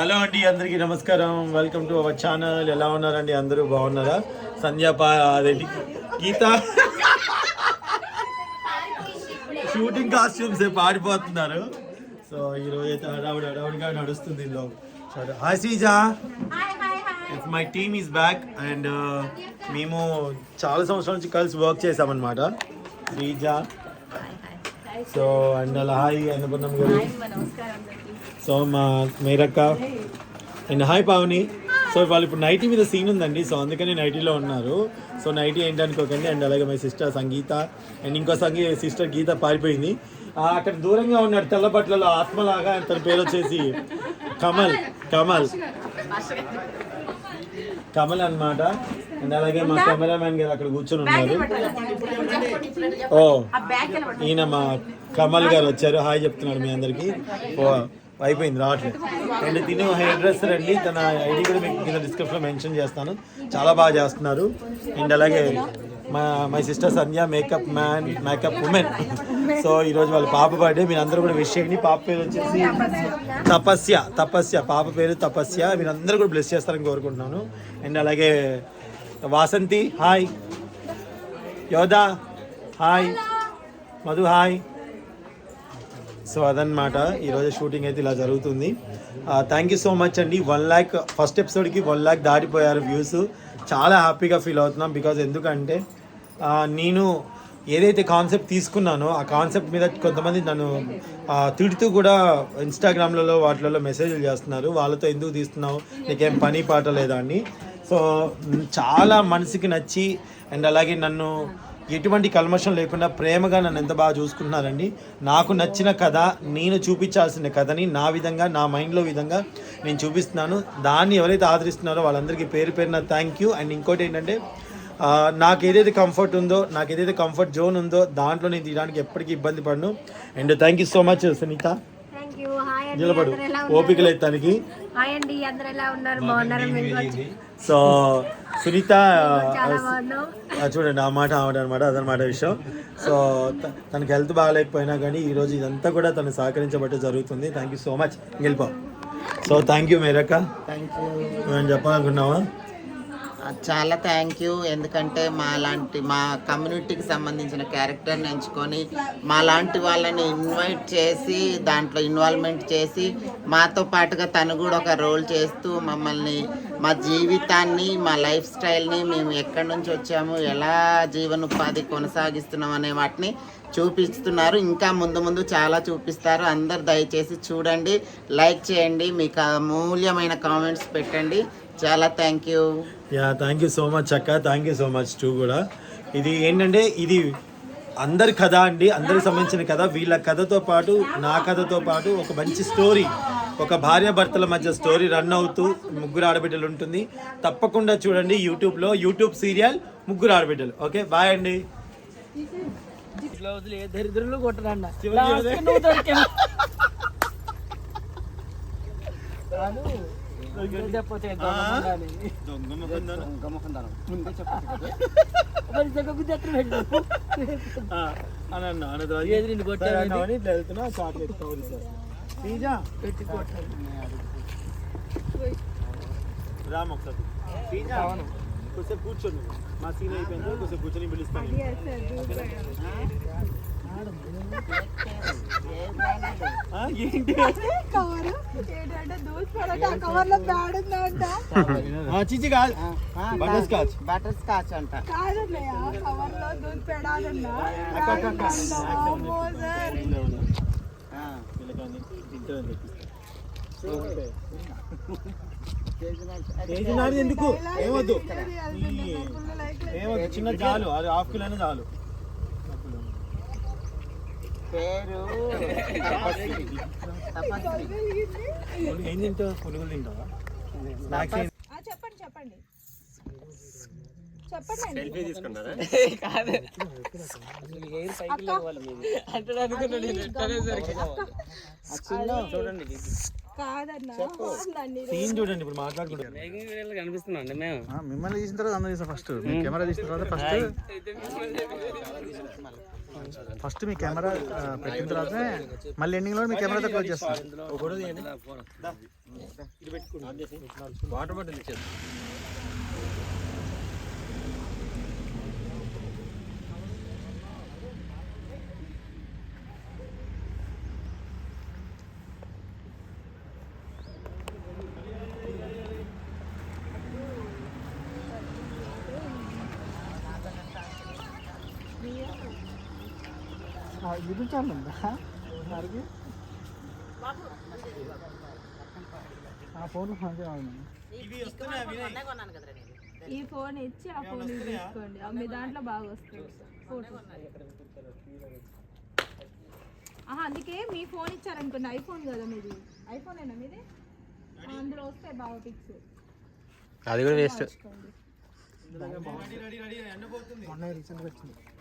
Hello అండి అందరికీ నమస్కారం. వెల్కమ్ టు అవర్ ఛానల్ ఎలా ఉన్నారండి? అందరూ బాగున్నారా? సంధ్య అదేంటి? గీత? షూటింగ్ కాస్ట్యూమ్స్ పాడిపోతున్నారు. సో ఈ రోజు అయితే హడావుడి హడావుడిగా నడుస్తుంది ఇందులో. Sreeja it's my team is back and మేము చాలా సంవత్సరాల నుంచి కలిసి వర్క్ చేసామన్నమాట శ్రీజ సో అండ్ అలా హాయ్ అన్నపూర్ణం గారు. సో మా మేరక్క అండ్ హాయ్ పావని. సో వాళ్ళు ఇప్పుడు నైటీ మీద సీన్ ఉందండి. సో అందుకని నైటీలో ఉన్నారు. సో నైటీ ఏంటనుకోకండి. అండ్ అలాగే మై సిస్టర్ సంగీత. అండ్ ఇంకో సంగీ సిస్టర్ గీత పారిపోయింది. అక్కడ దూరంగా ఉన్నాడు తెల్ల బట్టలలో ఆత్మలాగా. తన పేరు వచ్చేసి కమల్. కమల్. కమల్ అన్నమాట. అండ్ అలాగే మా కెమెరామ్యాన్ గారు అక్కడ కూర్చొని ఉన్నారు. ఓ ఈయన మా కమల్ గారు వచ్చారు. హాయ్ చెప్తున్నాడు మీ అందరికి. ఓ అయిపోయింది రావట్లేదు. అండ్ తిను హెయిర్ డ్రెస్సర్ అండి తన ఐడి కూడా మీకు కింద డిస్క్రిప్షన్లో మెన్షన్ చేస్తాను. చాలా బాగా చేస్తున్నారు. అండ్ అలాగే మా my sister Sandhya makeup man makeup women so ఈరోజు వాళ్ళ పాప బర్త్డే మీరు అందరూ కూడా విష్ చేయండి. పాప పేరు వచ్చేసి తపస్య తపస్య. పాప పేరు తపస్య. మీరు అందరూ కూడా బ్లెస్ చేస్తారని కోరుకుంటున్నాను. అండ్ అలాగే Vasanthi hi Yodha hi Madhu hi so అదనమాట ఈరోజు షూటింగ్ అయితే ఇలా జరుగుతుంది. థ్యాంక్ యూ సో మచ్ అండి. వన్ ల్యాక్ ఫస్ట్ ఎపిసోడ్కి వన్ ల్యాక్ దాటిపోయారు వ్యూస్ చాలా హ్యాపీగా ఫీల్ అవుతున్నాం బికాజ్ ఎందుకంటే నేను ఏదైతే కాన్సెప్ట్ తీసుకున్నానో ఆ కాన్సెప్ట్ మీద కొంతమంది నన్ను తిడుతూ కూడా ఇన్స్టాగ్రామ్లలో వాటిలలో మెసేజ్లు చేస్తున్నారు. వాళ్ళతో ఎందుకు తీస్తున్నావు? నీకేం పని పాట లేదా అని సో చాలా మనసుకి నచ్చి అండ్ అలాగే నన్ను ఎటువంటి కల్మషం లేకుండా ప్రేమగా నన్ను ఎంత బాగా చూసుకుంటున్నారండి? నాకు నచ్చిన కథ నేను చూపించాల్సిన కథని నా విధంగా నా మైండ్లో విధంగా నేను చూపిస్తున్నాను. దాన్ని ఎవరైతే ఆదరిస్తున్నారో వాళ్ళందరికీ పేరు పేరున థ్యాంక్ యూ అండ్ ఇంకోటి ఏంటంటే నాకు ఏదైతే కంఫర్ట్ ఉందో నాకు ఏదైతే కంఫర్ట్ జోన్ ఉందో దాంట్లో నేను తీయడానికి ఎప్పటికీ ఇబ్బంది పడను. And thank you so much Sunitha. నిలబడు. అందరూ ఎలా ఓపిక లేదు తనకి. సో సునీత చూడండి ఆ మాట ఆవిడ అనమాట అదనమాట విషయం. సో తనకి హెల్త్ బాగాలేకపోయినా కానీ ఈరోజు ఇదంతా కూడా తను సహకరించబట్టే జరుగుతుంది. థ్యాంక్ యూ సో మచ్ గెలిపో సో థ్యాంక్ యూ మేరక్క. థ్యాంక్ యూ నువ్వేం చెప్పాలనుకున్నావా? చాలా థ్యాంక్ యూ ఎందుకంటే మా లాంటి మా కమ్యూనిటీకి సంబంధించిన క్యారెక్టర్ని ఎంచుకొని మా లాంటి వాళ్ళని ఇన్వైట్ చేసి దాంట్లో ఇన్వాల్వ్మెంట్ చేసి మాతో పాటుగా తను కూడా ఒక రోల్ చేస్తూ మమ్మల్ని మా జీవితాన్ని మా లైఫ్ స్టైల్ని మేము ఎక్కడి నుంచి వచ్చాము ఎలా జీవనోపాధి కొనసాగిస్తున్నాం అనే వాటిని చూపిస్తున్నారు. ఇంకా ముందు ముందు చాలా చూపిస్తారు. అందరు దయచేసి చూడండి. లైక్ చేయండి. మీకు అమూల్యమైన కామెంట్స్ పెట్టండి. చాలా thank you. Yeah thank you so much అక్క. Thank you so much too కూడా. ఇది ఏంటంటే ఇది అందరి కథ అండి. అందరికి సంబంధించిన కథ. వీళ్ళ కథతో పాటు నా కథతో పాటు ఒక మంచి స్టోరీ. ఒక భార్య భర్తల మధ్య స్టోరీ రన్ అవుతూ ముగ్గురు ఆడబిడ్డలు ఉంటుంది. తప్పకుండా చూడండి యూట్యూబ్లో. యూట్యూబ్ సీరియల్ ముగ్గురు ఆడబిడ్డలు. ఓకే బాయ్ అండి. ఇట్లా వదిలే దరిద్రులు చివరికి. నువ్వు దొరికావు. రామ్ ఒకసారి. కొద్దిసేపు కూర్చోండి మా సీన్ అయిపోయింది కొద్దిసేపు కూర్చొని పిలుస్తాను ఏంటి కవరు ఏంటంటే దూసిపడట ఆ కవర్లో బ్యాడ్ ఉందంట ఆ, చిచి కాదు బటర్ స్కాచ్ బటర్ స్కాచ్ అంట కాదన్నయ్య కవర్లో దూది పెడాలన్న అక్క, అక్క, అక్క. ఆ. కేజీ నాది ఎందుకు? ఏమొద్దు. ఏమొద్దు. చిన్న చాలు అది హాఫ్ కిలో అయినా చాలు. పేరు ఏం తింటావు? పునుగులు తింటావా? చెప్పండి చెప్పండి. చెప్పండి సీన్ చూడండి ఇప్పుడు మాట్లాడుకుంటారు కనిపిస్తున్నాం అండి మేము? ఆ, మిమ్మల్ని తీసిన తర్వాత అందరూ తీసిన ఫస్ట్ మీ కెమెరా తీసిన తర్వాత ఫస్ట్ ఫస్ట్ మీ కెమెరా పెట్టిన తర్వాత మళ్ళీ ఎండింగ్లో మీ కెమెరాతో క్లోజ్ చేస్తాం. వాటర్ బాటిల్ ఇచ్చేది ఇది ఆ ఫోన్ ఈ ఫోన్ ఇచ్చి ఆ ఫోన్ తీసుకోండి. మీ దాంట్లో బాగా వస్తుంది. ఫోటో అందుకే మీ ఫోన్ ఇచ్చారనుకోండి ఐఫోన్ కదా మీది. ఐఫోన్ ఏనా మీది అందులో వస్తాయి బాగా పిక్స్. అది కూడా వేస్ట్. మొన్న రీసెంట్గా వచ్చింది.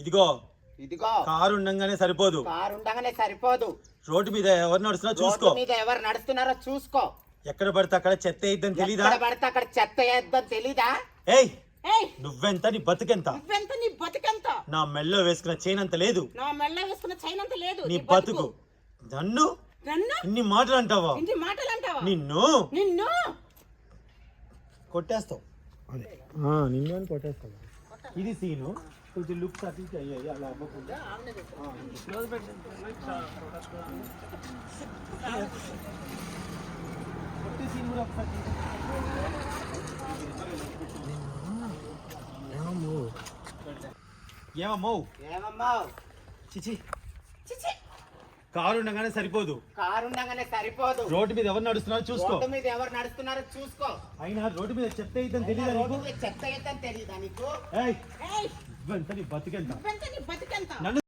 ఇదిగో ఇదిగో. కారు ఉండంగానే సరిపోదు. కారు ఉండగానే సరిపోదు. రోడ్డు మీద ఎవరు నడుస్తున్నా చూసుకో. రోడ్డు మీద ఎవరు నడుస్తున్నారో చూసుకో. ఎక్కడ పడితే అక్కడ చెత్త అయిద్దని తెలీదా? ఎక్కడ పడితే అక్కడ చెత్త వేద్దాం తెలీదా? ఏయ్ ఏయ్. నువ్వెంత నీ బతుకెంత? నువ్వెంత నీ బతుకెంత? నా మెల్లో వేసుకున్న చైన్ అంత లేదు. నా మెల్ల వేసుకున్న చైన్ అంత లేదు. నీ బతుకు. నన్ను? నన్ను? ఇన్ని మాటలు అంటావా ఇంటి మాటలు అంటావా నిన్ను? నిన్ను? కొట్టేస్తావు. అదే. నిన్ను కొట్టేస్తావు. ఇది సీను. కొంచెం లుక్స్ అటు ఇటు అయ్యాయి అలా అవ్వకుండా కొట్టే scene కూడా ఒకసారి తీసుకో. ఏమమ్మో ఏమమ్మా చిచి చిచి కారు ఉండగానే సరిపోదు కారు ఉండగానే సరిపోదు రోడ్డు మీద ఎవరు నడుస్తున్నారో చూసుకో. రోడ్డు మీద ఎవరు నడుస్తున్నారో చూసుకో. అయినా రోడ్డు మీద చెత్త అయిద్దని తెలియదా రోడ్డు మీద చెత్త వేద్దాం తెలీదా నీకు? ఏయ్. ఏయ్. ఇవ్వంత నీ బతికెంత నువ్వెంత నీ